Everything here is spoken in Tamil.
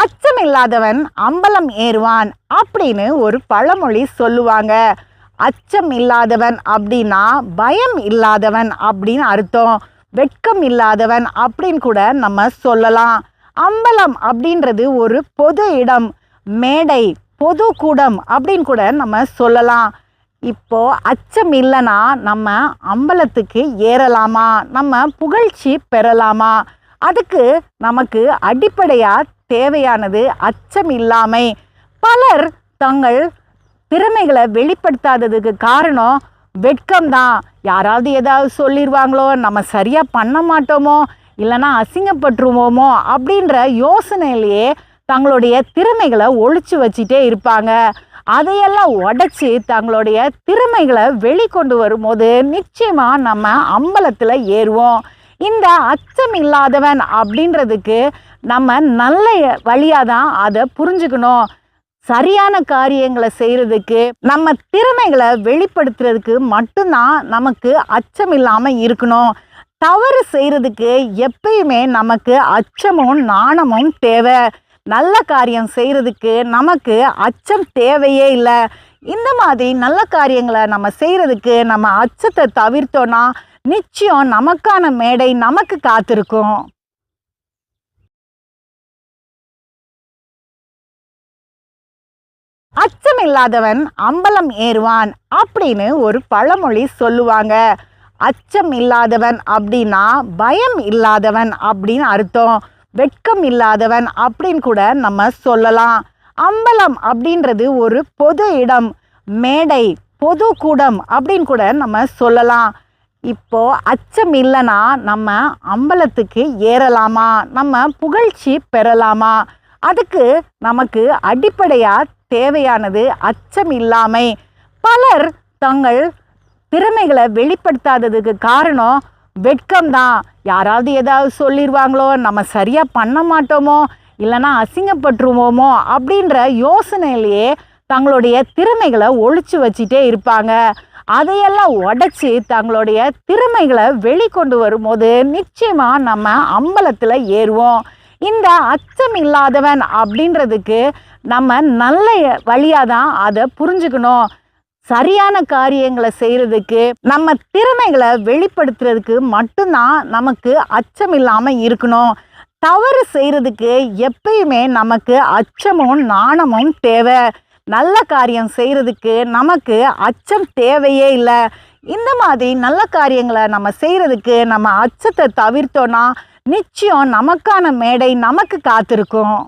அச்சம் இல்லாதவன் அம்பலம் ஏறுவான் அப்படின்னு ஒரு பழமொழி சொல்லுவாங்க. அச்சம் இல்லாதவன் அப்படின்னா பயம் இல்லாதவன் அப்படின்னு அர்த்தம். வெட்கம் இல்லாதவன் அப்படின்னு கூட நம்ம சொல்லலாம். அம்பலம் அப்படின்றது ஒரு பொது இடம் மேடை பொது கூடம் அப்படின்னு கூட நம்ம சொல்லலாம். இப்போ அச்சம் இல்லைன்னா நம்ம அம்பலத்துக்கு ஏறலாமா? நம்ம புகழ்ச்சி பெறலாமா? அதுக்கு நமக்கு அடிப்படையாக தேவையானது அச்சம் இல்லாமை. பலர் தங்கள் திறமைகளை வெளிப்படுத்தாததுக்கு காரணம் வெட்கம்தான் யாராவது ஏதாவது சொல்லிடுவாங்களோ நம்ம சரியாக பண்ண மாட்டோமோ இல்லைன்னா அசிங்கப்பட்டுருவோமோ அப்படின்ற யோசனையிலேயே தங்களுடைய திறமைகளை ஒழிச்சு வச்சுட்டே இருப்பாங்க. அதையெல்லாம் உடச்சி தங்களுடைய திறமைகளை வெளிக்கொண்டு வரும்போது நிச்சயமாக நம்ம அம்பலத்தில் ஏறுவோம். இந்த அச்சம் இல்லாதவன் அப்படின்றதுக்கு நம்ம நல்ல வழியாக தான் அதை புரிஞ்சுக்கணும். சரியான காரியங்களை செய்கிறதுக்கு நம்ம திறமைகளை வெளிப்படுத்துறதுக்கு மட்டும்தான் நமக்கு அச்சம் இல்லாமல் இருக்கணும். தவறு செய்கிறதுக்கு எப்பயுமே நமக்கு அச்சமும் நாணமும் தேவை. நல்ல காரியம் செய்கிறதுக்கு நமக்கு அச்சம் தேவையே இல்லை. இந்த மாதிரி நல்ல காரியங்களை நம்ம செய்கிறதுக்கு நம்ம அச்சத்தை தவிர்த்தோன்னா நிச்சயம் நமக்கான மேடை நமக்கு காத்திருக்கும். அச்சம் இல்லாதவன் அம்பலம் ஏறுவான் அப்படின்னு ஒரு பழமொழி சொல்லுவாங்க. அச்சம் இல்லாதவன் அப்படின்னா பயம் இல்லாதவன் அப்படின்னு அர்த்தம். வெட்கம் இல்லாதவன் அப்படின்னு கூட நம்ம சொல்லலாம். அம்பலம் அப்படின்றது ஒரு பொது இடம். மேடை பொது கூடம் அப்படின்னு கூட நம்ம சொல்லலாம். இப்போ அச்சம் இல்லைன்னா நம்ம அம்பலத்துக்கு ஏறலாமா? நம்ம புகழ்ச்சி பெறலாமா? அதுக்கு நமக்கு அடிப்படையாக தேவையானது அச்சம் இல்லாமை. பலர் தங்கள் திறமைகளை வெளிப்படுத்தாததுக்கு காரணம் வெட்கம்தான். யாராவது ஏதாவது சொல்லிடுவாங்களோ நம்ம சரியாக பண்ண மாட்டோமோ இல்லைன்னா அசிங்கப்பட்டுருவோமோ அப்படின்ற யோசனையிலேயே தங்களுடைய திறமைகளை ஒழிச்சு வச்சுட்டே இருப்பாங்க. அதையெல்லாம் உடச்சி தங்களுடைய திறமைகளை வெளிக்கொண்டு வரும்போது நிச்சயமாக நம்ம அம்பலத்தில் ஏறுவோம். இந்த அச்சம் இல்லாதவன் அப்படின்றதுக்கு நம்ம நல்ல வழியாக தான் அதை புரிஞ்சுக்கணும். சரியான காரியங்களை செய்கிறதுக்கு நம்ம திறமைகளை வெளிப்படுத்துறதுக்கு மட்டும்தான் நமக்கு அச்சம் இல்லாமல் இருக்கணும். தவறு செய்கிறதுக்கு எப்பயுமே நமக்கு அச்சமும் நாணமும் தேவை. நல்ல காரியம் செய்கிறதுக்கு நமக்கு அச்சம் தேவையே இல்லை. இந்த மாதிரி நல்ல காரியங்களை நம்ம செய்கிறதுக்கு நம்ம அச்சத்தை தவிர்த்தோன்னா நிச்சயம் நமக்கான மேடை நமக்கு காத்திருக்கும்.